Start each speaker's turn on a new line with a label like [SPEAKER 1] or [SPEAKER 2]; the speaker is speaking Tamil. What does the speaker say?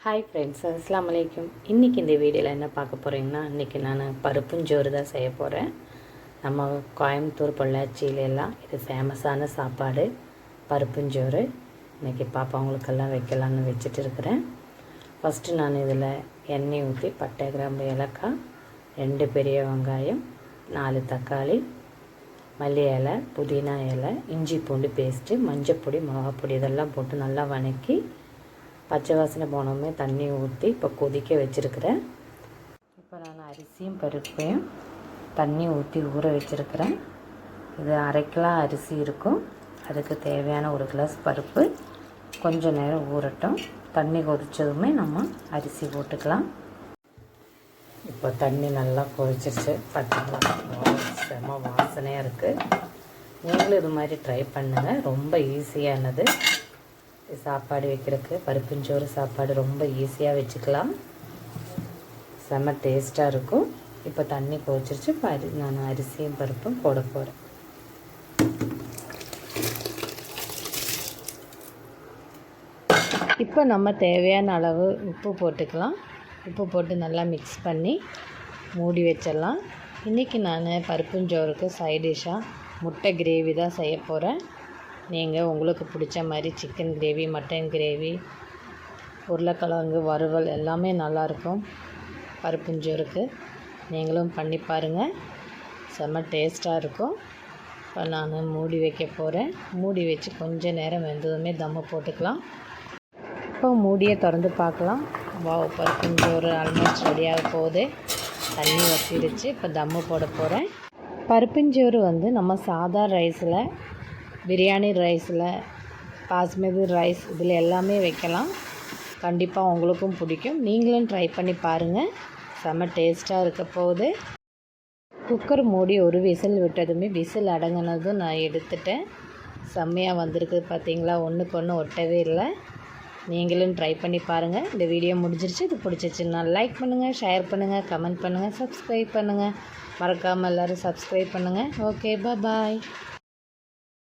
[SPEAKER 1] ஹாய் ஃப்ரெண்ட்ஸ் அஸ்லாம் வலைக்கும் இன்றைக்கி இந்த வீடியோவில் என்ன பார்க்க போகிறீங்கன்னா இன்றைக்கி நான் பருப்பும் ஜோறு தான் செய்ய போகிறேன் நம்ம கோயம்புத்தூர் பொள்ளாச்சியில எல்லாம் இது ஃபேமஸான சாப்பாடு பருப்பும் ஜோறு. இன்றைக்கி பாப்பாங்களுக்கெல்லாம் வைக்கலான்னு வச்சுட்டு இருக்கிறேன். ஃபஸ்ட்டு நான் இதில் எண்ணெய் ஊற்றி பட்டை கிராம்பு ஏலக்காய் ரெண்டு பெரிய வெங்காயம் நாலு தக்காளி மல்லி இலை புதினா இலை இஞ்சி பூண்டு பேஸ்ட்டு மஞ்சப்பொடி மிளகாப்பொடி இதெல்லாம் போட்டு நல்லா வணக்கி பச்சை வாசனை போனோமே தண்ணி ஊற்றி இப்போ கொதிக்க வச்சுருக்கிறேன். இப்போ நான் அரிசியும் பருப்பையும் தண்ணி ஊற்றி ஊற வச்சுருக்கிறேன். இது அரை கிலோ அரிசி இருக்கும். அதுக்கு தேவையான ஒரு கிளாஸ் பருப்பு. கொஞ்சம் நேரம் ஊறட்டும். தண்ணி கொதிச்சதுமே நம்ம அரிசி போட்டுக்கலாம். இப்போ தண்ணி நல்லா கொதிச்சிருச்சு. பார்த்தீங்களா செம வாசனையாக இருக்குது நீங்களும் இது மாதிரி ட்ரை பண்ணுங்கள் ரொம்ப ஈஸியானது சாப்பாடு வைக்கிறதுக்கு பருப்புஞ்சோறு சாப்பாடு ரொம்ப ஈஸியாக வச்சுக்கலாம். செம்ம டேஸ்ட்டாக இருக்கும். இப்போ தண்ணி கொதிச்சிருச்சு. இப்போ அரி நான் அரிசியும் பருப்பும் போட போகிறேன் இப்போ நம்ம தேவையான அளவு உப்பு போட்டுக்கலாம். உப்பு போட்டு நல்லா மிக்ஸ் பண்ணி மூடி வச்சிடலாம். இன்றைக்கி நான் பருப்புஞ்சோறுக்கு சைட் டிஷ்ஷாக முட்டை கிரேவி தான் செய்ய போகிறேன் நீங்கள் உங்களுக்கு பிடிச்ச மாதிரி சிக்கன் கிரேவி மட்டன் கிரேவி உருளைக்கிழங்கு வறுவல் எல்லாமே நல்லாயிருக்கும். பருப்புஞ்சோறுக்கு நீங்களும் பண்ணி பாருங்கள் செம்ம டேஸ்ட்டாக இருக்கும். இப்போ நான் மூடி வைக்க போகிறேன் மூடி வச்சு கொஞ்சம் நேரம் வெந்ததுமே தம்மு போட்டுக்கலாம். இப்போ மூடியை திறந்து பார்க்கலாம். வாவ் பருப்புஞ்சோறு ஆல்மோஸ்ட் ரெடியாக போகுது. தண்ணி வற்றிடுச்சு இப்போ தம்மு போட போகிறேன் பருப்புஞ்சோறு வந்து நம்ம சாதா ரைஸில் பிரியாணி ரைஸில் பாஸ்மதி ரைஸ் இதில் எல்லாமே வைக்கலாம். கண்டிப்பாக உங்களுக்கும் பிடிக்கும். நீங்களும் ட்ரை பண்ணி பாருங்கள் செம்ம டேஸ்ட்டாக இருக்க போகுது. குக்கர் மூடி ஒரு விசில் விட்டதுமே விசில் அடங்கினதும் நான் எடுத்துட்டேன். செம்மையாக வந்திருக்கு பார்த்தீங்களா? ஒன்றுக்கு ஒன்று ஒட்டவே இல்லை. நீங்களும் ட்ரை பண்ணி பாருங்கள் இந்த வீடியோ முடிஞ்சிருச்சு. இது பிடிச்சிச்சுன்னா லைக் பண்ணுங்கள் ஷேர் பண்ணுங்கள் கமெண்ட் பண்ணுங்கள் சப்ஸ்கிரைப் பண்ணுங்கள் மறக்காமல் எல்லோரும் சப்ஸ்கிரைப் பண்ணுங்கள் ஓகே பாய்